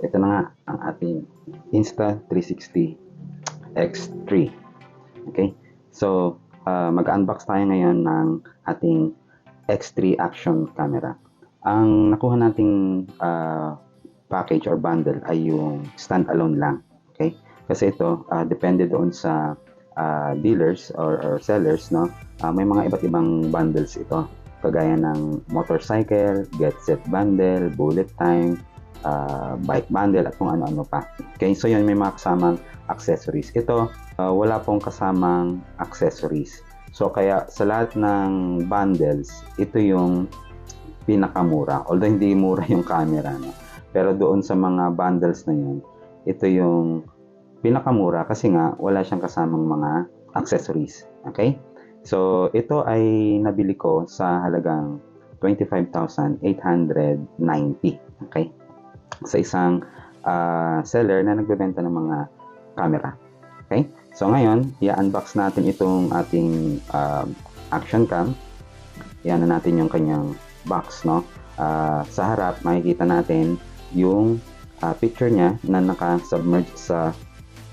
ito na nga ang ating Insta360 X3. Okay? So, uh, mag-unbox tayo ngayon ng ating X3 action camera. Ang nakuha nating uh, package or bundle ay yung standalone lang. Okay? Kasi ito, uh, depende doon sa uh, dealers or, or sellers, no? Uh, may mga iba't ibang bundles ito. Kagaya ng motorcycle, get set bundle, bullet time, uh, bike bundle at kung ano-ano pa. Okay, so yun may mga kasamang accessories. Ito, uh, wala pong kasamang accessories. So kaya sa lahat ng bundles, ito yung pinakamura. Although hindi mura yung camera, no? pero doon sa mga bundles na yun, ito yung pinakamura kasi nga wala siyang kasamang mga accessories. Okay? So, ito ay nabili ko sa halagang 25,890. Okay? Sa isang uh, seller na nagbebenta ng mga camera. Okay? So, ngayon, i-unbox natin itong ating uh, action cam. Iyan na natin yung kanyang box, no? Uh, sa harap, makikita natin yung uh, picture niya na naka-submerge sa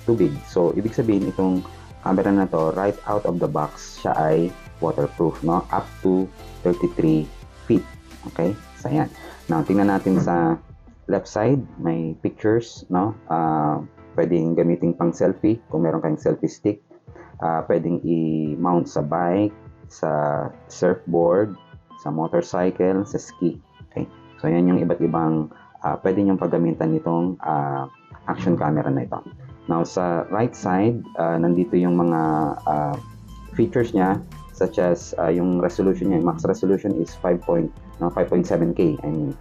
tubig. So, ibig sabihin itong camera na to, right out of the box, siya ay waterproof, no? Up to 33 feet. Okay? So, ayan. Now, tingnan natin sa left side, may pictures, no? Uh, pwedeng gamitin pang selfie kung meron kayong selfie stick. Uh, pwedeng i-mount sa bike, sa surfboard, sa motorcycle, sa ski. Okay? So, yan yung iba't ibang uh, pwede niyong paggamitan nitong uh, action camera na ito. Now, sa right side, uh, nandito yung mga uh, features niya such as uh, yung resolution niya, max resolution is 5. no, 5.7K, I mean,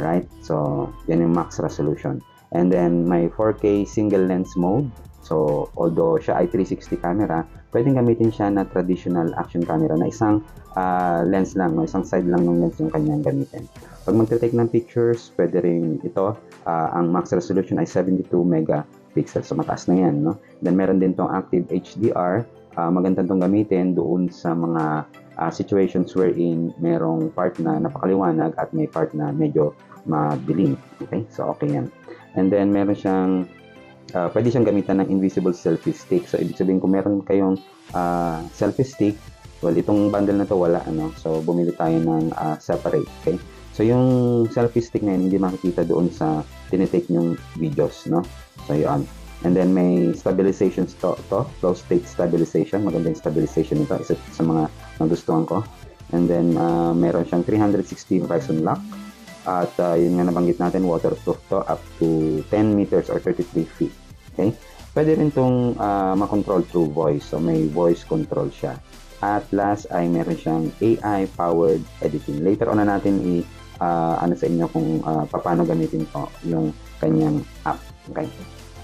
right? So, yan yung max resolution. And then, may 4K single lens mode. So, although siya ay 360 camera, pwedeng gamitin siya na traditional action camera na isang uh, lens lang, no? isang side lang ng lens yung kanyang gamitin. Pag magte-take ng pictures, pwede rin ito, uh, ang max resolution ay 72 mega pixels. So mataas na yan. No? Then meron din tong active HDR. Uh, ah, maganda tong gamitin doon sa mga uh, situations wherein merong part na napakaliwanag at may part na medyo madilim. Okay? So okay yan. And then meron siyang uh, pwede siyang gamitan ng invisible selfie stick. So ibig sabihin kung meron kayong uh, selfie stick, well itong bundle na to wala ano. So bumili tayo ng uh, separate, okay? So yung selfie stick na yun, hindi makikita doon sa tinitake yung videos, no? So, yun. And then may stabilization to, to flow state stabilization. Maganda stabilization nito. Isa sa mga nagustuhan ko. And then, uh, meron siyang 360 horizon lock. At uh, yun nga nabanggit natin, waterproof to up to 10 meters or 33 feet. Okay? Pwede rin itong uh, makontrol through voice. So, may voice control siya. At last ay meron siyang AI-powered editing. Later on na natin i- uh, ano sa inyo kung uh, paano gamitin po yung kanyang app. Okay?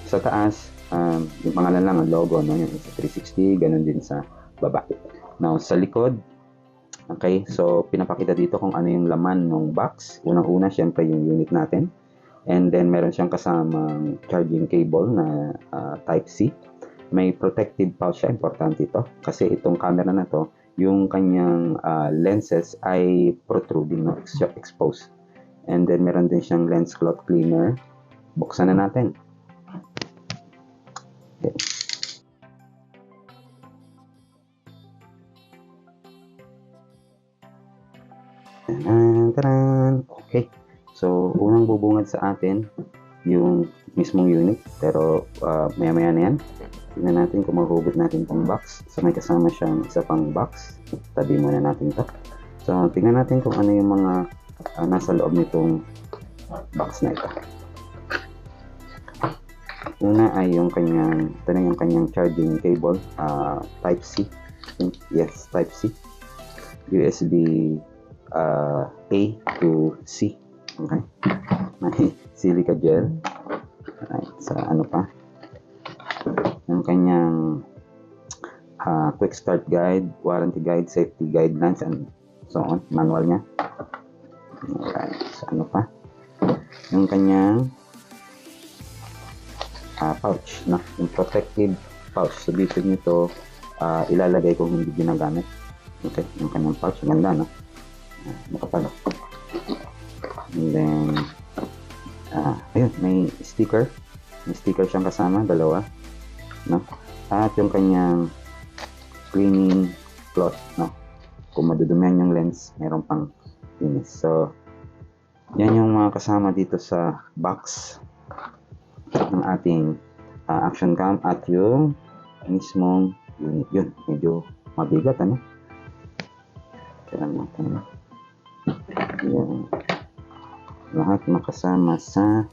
Sa taas, um, yung pangalan lang, ang logo, no? yung sa 360, ganun din sa baba. Now, sa likod, okay, so pinapakita dito kung ano yung laman ng box. Unang-una, syempre yung unit natin. And then, meron siyang kasamang charging cable na uh, Type-C. May protective pouch siya, importante ito. Kasi itong camera na to, yung kanyang uh, lenses ay protruding, no? exposed. And then, meron din siyang lens cloth cleaner. Buksan na natin. Okay. Taran, Okay. So, unang bubungad sa atin yung mismong unit. Pero, uh, maya-maya na yan. Tingnan natin kung mahugot natin itong box. So, may kasama siyang isa pang box. Tabi muna natin to. So, tingnan natin kung ano yung mga uh, nasa loob nitong box na ito. Una ay yung kanyang, ito na yung kanyang charging cable, uh, Type-C. Yes, Type-C. USB uh, A to C. Okay. May silica gel. Alright, sa ano pa. Yung kanyang uh, quick start guide, warranty guide, safety guidelines, and so on. Manual niya. Alright, sa ano pa. Yung kanyang uh, pouch, na, yung protective pouch. So, dito nito uh, ilalagay kung hindi ginagamit. Okay, yung kanyang pouch. Ganda, no? Uh, makapal. And then, Ah, ayun, may sticker. May sticker siyang kasama, dalawa. No? At yung kanyang cleaning cloth, no? Kung madudumihan yung lens, meron pang linis. So, yan yung mga kasama dito sa box ng ating ah, action cam at yung mismong unit. Yun, medyo mabigat, ano? Tignan natin. Yan. Lahat makasama sa